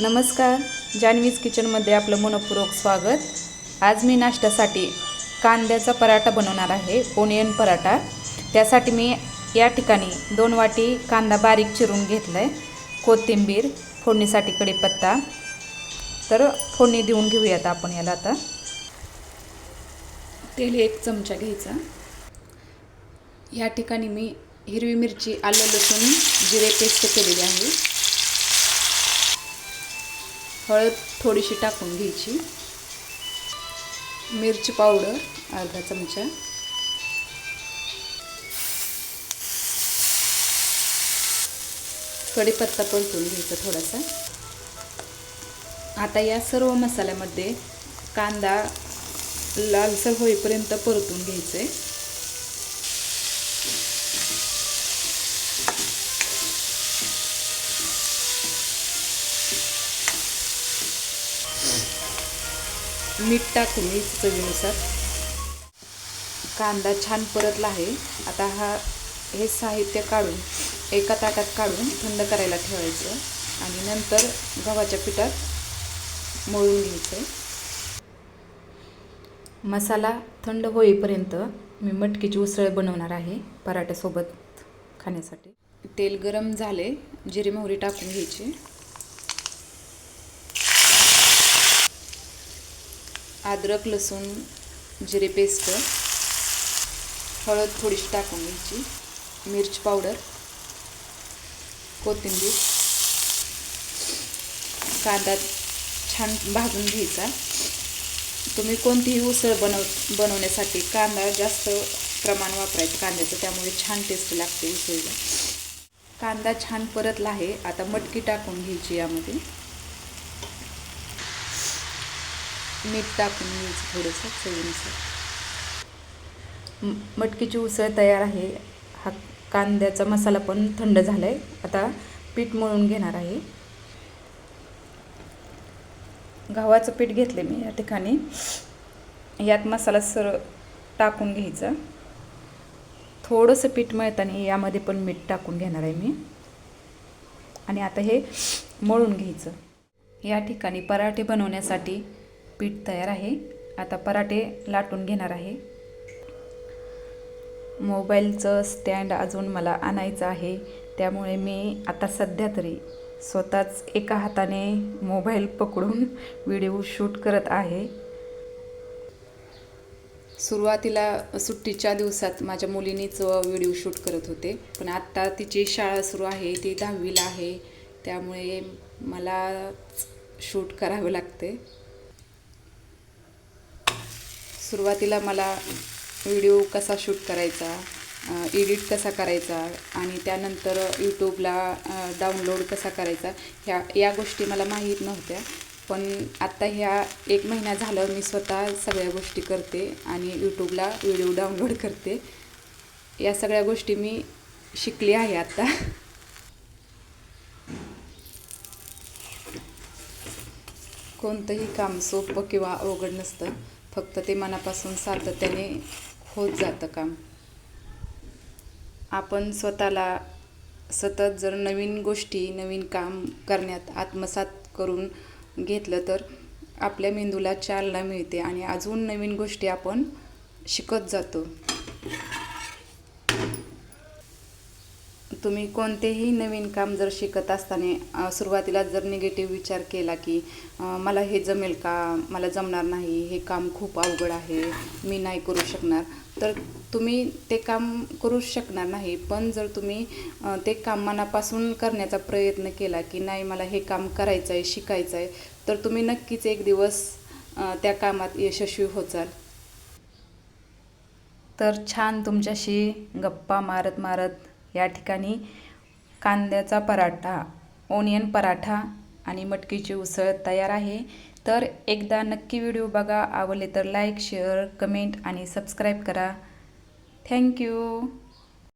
नमस्कार जान्हवीज किचनमध्ये आपलं मनपूर्वक स्वागत. आज मी नाश्त्यासाठी कांद्याचा पराठा बनवणार आहे ओनियन पराठा. त्यासाठी मी या ठिकाणी दोन वाटी कांदा बारीक चिरून घेतला आहे कोथिंबीर फोडणीसाठी कढीपत्ता. तर फोडणी देऊन घेऊयात आपण याला आता. तेल एक चमचा घ्यायचा. या ठिकाणी मी हिरवी मिरची आलं लसूण जिरे पेस्ट केलेली आहे. हळद थोडीशी टाकून घ्यायची. मिरची पावडर अर्धा चमचा. कढीपत्ता परतून घ्यायचा थोडासा. आता या सर्व मसाल्यामध्ये कांदा लालसर होईपर्यंत परतून घ्यायचं. आहे मीठ टाकून मी चवीनुसार. कांदा छान परतला आहे. आता हा हे साहित्य काढून एका ताटात काढून थंड करायला ठेवायचं. आणि नंतर गव्हाच्या पिठात मळून घ्यायचं. मसाला थंड होईपर्यंत मी मटकीची उसळ बनवणार आहे पराठ्यासोबत खाण्यासाठी. तेल गरम झाले जिरे मोहरी टाकून घ्यायची. अद्रक लसूण जिरे पेस्ट हळद थोडीशी टाकून घ्यायची मिरची पावडर कोथिंबीर कांदा छान भाजून घ्यायचा. तुम्ही कोणतीही उसळ बनव बनवण्यासाठी कांदा जास्त प्रमाण वापरायचं कांद्याचं त्यामुळे छान टेस्ट लागते उसळीला. कांदा छान परतला आहे आता मटकी टाकून घ्यायची यामध्ये. मीठ टाकून घ्यायचं थोडंसं चवीनुसार. मटकीची उसळ तयार आहे. हा कांद्याचा मसाला पण थंड झाला आहे आता पीठ मळून घेणार आहे. गव्हाचं पीठ घेतले मी या ठिकाणी. यात मसाला सर टाकून घ्यायचा. थोडंसं पीठ मळताना यामध्ये पण मीठ टाकून घेणार आहे मी. आणि आता हे मळून घ्यायचं. या ठिकाणी पराठे बनवण्यासाठी पीठ तयार आहे. आता पराठे लाटून घेणार आहे. मोबाईलचं स्टँड अजून मला आणायचं आहे. त्यामुळे मी आता सध्या तरी स्वतःच एका हाताने मोबाईल पकडून व्हिडिओ शूट करत आहे. सुरुवातीला सुट्टीच्या दिवसात माझ्या मुलीनेच व्हिडिओ शूट करत होते. पण आत्ता तिची शाळा सुरू आहे ती दहावीला आहे. त्यामुळे मला शूट करावं लागते सुरुवातीला मला व्हिडिओ कसा शूट करायचा एडिट कसा करायचा आणि त्यानंतर यूट्यूबला डाउनलोड कसा करायचा ह्या या गोष्टी मला माहीत नव्हत्या. पण आत्ता ह्या एक महिना झालं मी स्वतः सगळ्या गोष्टी करते आणि यूट्यूबला व्हिडिओ डाउनलोड करते. या सगळ्या गोष्टी मी शिकली आहे आत्ता. कोणतंही काम सोपं किंवा अवघड नसतं. फक्त ते मनापासून सातत्याने होत जातं काम. आपण स्वतःला सतत जर नवीन गोष्टी नवीन काम करण्यात आत्मसात करून घेतलं तर आपल्या मेंदूला चालना मिळते आणि अजून नवीन गोष्टी आपण शिकत जातो. तुम्ही कोणतेही नवीन काम जर शिकत असताना सुरुवातीला जर निगेटिव्ह विचार केला की मला हे जमेल का? मला जमणार नाही हे काम खूप अवघड आहे मी नाही करू शकणार. तर तुम्ही ते काम करू शकणार नाही पण जर तुम्ही ते काम मनापासून करण्याचा प्रयत्न केला की नाही मला हे काम करायचं आहे शिकायचं आहे तर तुम्ही नक्कीच एक दिवस त्या कामात यशस्वी होचाल. तर छान तुमच्याशी गप्पा मारत मारत या ठिकाणी कांद्याचा पराठा ओनियन पराठा आणि मटकीची उसळ तयार आहे. तर एकदा नक्की व्हिडिओ बघा आवडले तर लाईक शेअर कमेंट आणि सबस्क्राईब करा. Thank you.